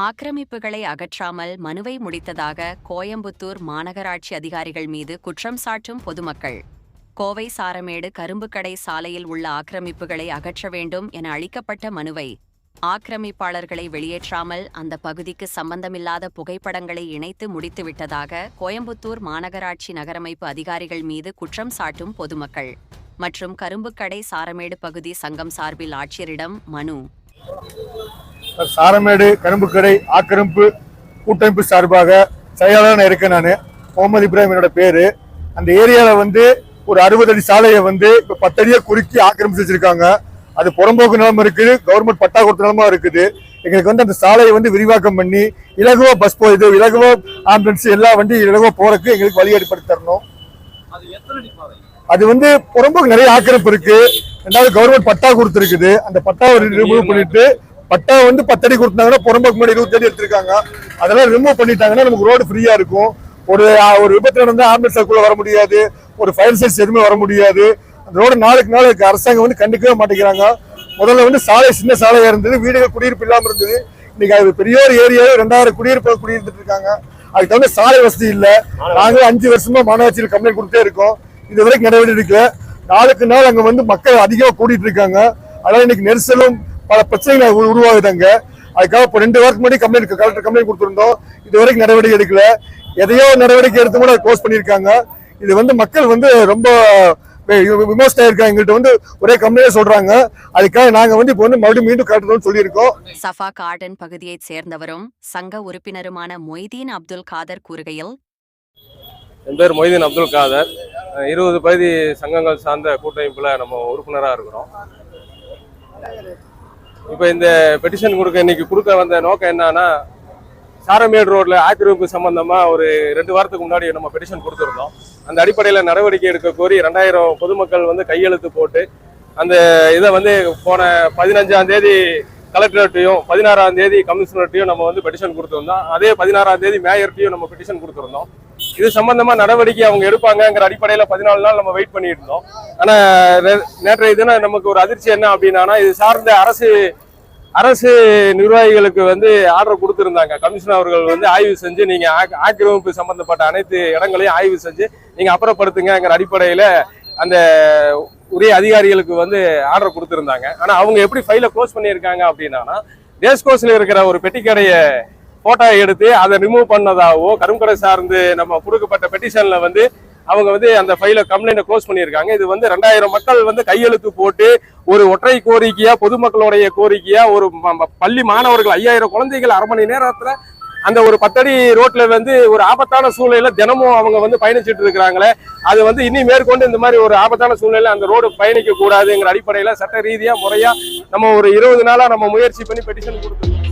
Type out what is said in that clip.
ஆக்கிரமிப்புகளை அகற்றாமல் மனுவை முடித்ததாக கோயம்புத்தூர் மாநகராட்சி அதிகாரிகள் மீது குற்றம் சாட்டும் பொதுமக்கள். கோவை சாரமேடு கரும்புக்கடை சாலையில் உள்ள ஆக்கிரமிப்புகளை அகற்ற வேண்டும் என அளிக்கப்பட்ட மனுவை ஆக்கிரமிப்பாளர்களை வெளியேற்றாமல் அந்த பகுதிக்கு சம்பந்தமில்லாத புகைப்படங்களை இணைத்து முடித்துவிட்டதாக கோயம்புத்தூர் மாநகராட்சி நகரமைப்பு அதிகாரிகள் மீது குற்றம் சாட்டும் பொதுமக்கள். மற்றும் கரும்புக்கடை சாரமேடு பகுதி சங்கம் சார்பில் ஆட்சியரிடம் மனு. சார், சாரமேடு கரும்புக்கடை ஆக்கிரமிப்பு கூட்டமைப்பு சார்பாக செயலாளர் இருக்கேன் நான். முகமது இப்ராஹிம் என்னோட பேரு. அந்த ஏரியாவில் வந்து ஒரு அறுபது அடி சாலையை வந்து இப்போ பத்தடியாக குறுக்கி ஆக்கிரமிச்சு வச்சிருக்காங்க. அது புறம்போக்கு நிலமும் இருக்குது கவர்மெண்ட் பட்டா கொடுத்த நிலமா இருக்குது. எங்களுக்கு வந்து அந்த சாலையை வந்து விரிவாக்கம் பண்ணி இலகுவா பஸ் போகுது இலகுவா ஆம்புலன்ஸ் எல்லா வண்டி இலகுவா போறதுக்கு எங்களுக்கு வழி ஏற்படுத்தி தரணும். அது வந்து புறம்போக்கு நிறைய ஆக்கிரமிப்பு இருக்கு. ரெண்டாவது கவர்மெண்ட் பட்டா கொடுத்துருக்குது. அந்த பட்டாவை ரிமூவ் பண்ணிட்டு பட்டா வந்து பத்தடி கொடுத்தாங்கன்னா புறம்போக்கு முன்னாடி இருபத்தி அடி எடுத்திருக்காங்க. அதெல்லாம் ரிமூவ் பண்ணிட்டாங்கன்னா நமக்கு ரோடு ஃப்ரீயா இருக்கும். ஒரு ஒரு விபத்து நடந்தா ஆம்புலன்ஸ்க்குள்ள வர முடியாது. ஒரு ஃபயர் சர்வீஸ் எதுவுமே வர முடியாது. அந்த ரோடு நாளுக்கு நாள் அரசாங்கம் வந்து கண்டுக்கவே மாட்டேங்கிறாங்க. முதல்ல வந்து சாலை சின்ன சாலையா இருந்தது. வீடுகள் குடியிருப்பு இல்லாம இருந்தது. இன்னைக்கு அது பெரிய ஒரு ஏரியாவே ரெண்டாயிரம் குடியிருப்பு குடியிருந்துட்டு இருக்காங்க. அதுக்கு தகுந்த சாலை வசதி இல்லை. நாங்களும் அஞ்சு வருஷமா மாநகராட்சியில் கம்ப்ளைண்ட் கொடுத்தே இருக்கோம். இது வரைக்கும் நடவடிக்கை எடுக்கல. நாளுக்கு நாள் அங்க வந்து மக்கள் அதிகமாக கூட்டிட்டு இருக்காங்க. அதனால இன்னைக்கு நெரிசலும் பல பிரச்சனைகள் உரு- உருவாகுது அங்க அதுக்காக இப்போ ரெண்டு வாரத்துக்கு முன்னாடி கம்ப்ளைண்ட் கலெக்டர் கம்ப்ளைண்ட் கொடுத்திருந்தோம். இது வரைக்கும் நடவடிக்கை எடுக்கல. எதையோ நடவடிக்கை எடுத்து கூட க்ளோஸ் பண்ணியிருக்காங்க. இது வந்து மக்கள் வந்து ரொம்ப விமோசனம் ஆயிருக்காங்க. எங்கள்கிட்ட வந்து ஒரே கம்ப்ளைண்ட் சொல்றாங்க. அதுக்காக நாங்க வந்து இப்போ வந்து மறுபடியும் மீண்டும் கட்டணும்னு சொல்லியிருக்கோம். சஃபா கார்டன் பகுதியைச் சேர்ந்தவரும் சங்க உறுப்பினருமான மொய்தீன் அப்துல் காதர் கூறுகையில் என் பேர் மொய்தீன் அப்துல் காதர். இருபது பகுதி சங்கங்கள் சார்ந்த கூட்டமைப்பில் நம்ம உறுப்பினராக இருக்கிறோம். இப்போ இந்த பெட்டிஷன் கொடுக்க இன்னைக்கு கொடுக்க வந்த நோக்கம் என்னன்னா சாரமேடு ரோட்ல ஆக்கிரமிப்பு சம்பந்தமா ஒரு ரெண்டு வாரத்துக்கு முன்னாடி நம்ம பெட்டிஷன் கொடுத்துருந்தோம். அந்த அடிப்படையில் நடவடிக்கை எடுக்க கோரி ரெண்டாயிரம் பொதுமக்கள் வந்து கையெழுத்து போட்டு அந்த இதை வந்து போன பதினஞ்சாம் தேதி கலெக்டர்கிட்டையும் பதினாறாம் தேதி கமிஷனர்ட்டையும் நம்ம வந்து பெட்டிஷன் கொடுத்துருந்தோம். அதே பதினாறாம் தேதி மேயர்ட்டையும் நம்ம பெட்டிஷன் கொடுத்துருந்தோம். இது சம்பந்தமா நடவடிக்கை அவங்க எடுப்பாங்கிற அடிப்படையில பதினாலு நாள் நம்ம வெயிட் பண்ணிட்டு இருந்தோம் ஆனா நே- நேற்றைய தினம் நமக்கு ஒரு அதிர்ச்சி என்ன அப்படின்னா இது சார்ந்த அரசு அரசு நிர்வாகிகளுக்கு வந்து ஆர்டர் கொடுத்துருந்தாங்க. கமிஷனர் அவர்கள் வந்து ஆய்வு செஞ்சு நீங்க ஆக்- ஆக்கிரமிப்பு சம்பந்தப்பட்ட அனைத்து இடங்களையும் ஆய்வு செஞ்சு நீங்க அப்புறப்படுத்துங்கிற அடிப்படையில அந்த உரிய அதிகாரிகளுக்கு வந்து ஆர்டர் கொடுத்துருந்தாங்க. ஆனா அவங்க எப்படி ஃபைலை க்ளோஸ் பண்ணியிருக்காங்க அப்படின்னா ரேஸ்கோஸ்ல இருக்கிற ஒரு பெட்டிக்கடையை போட்டோ எடுத்து அதை ரிமூவ் பண்ணதாவோ கரும்புக்கடை சார்ந்து நம்ம கொடுக்கப்பட்ட பெட்டிஷன்ல வந்து அவங்க வந்து அந்த ஃபைல கம்ப்ளைண்ட்டை க்ளோஸ் பண்ணியிருக்காங்க. இது வந்து ரெண்டாயிரம் மக்கள் வந்து கையெழுத்து போட்டு ஒரு ஒற்றை கோரிக்கையா பொதுமக்களுடைய கோரிக்கையா ஒரு பள்ளி மாணவர்கள் ஐயாயிரம் குழந்தைகள் அரை மணி நேரத்துல அந்த ஒரு பத்தடி ரோட்ல வந்து ஒரு ஆபத்தான சூழ்நிலையில தினமும் அவங்க வந்து பயணிச்சுட்டு இருக்கிறாங்களே அது வந்து இனி மேற்கொண்டு இந்த மாதிரி ஒரு ஆபத்தான சூழ்நிலை அந்த ரோடு பயணிக்க கூடாதுங்கிற அடிப்படையில சட்ட ரீதியா முறையா நம்ம ஒரு இருபது நாளா நம்ம முயற்சி பண்ணி பெட்டிஷன் கொடுத்துருக்கோம்.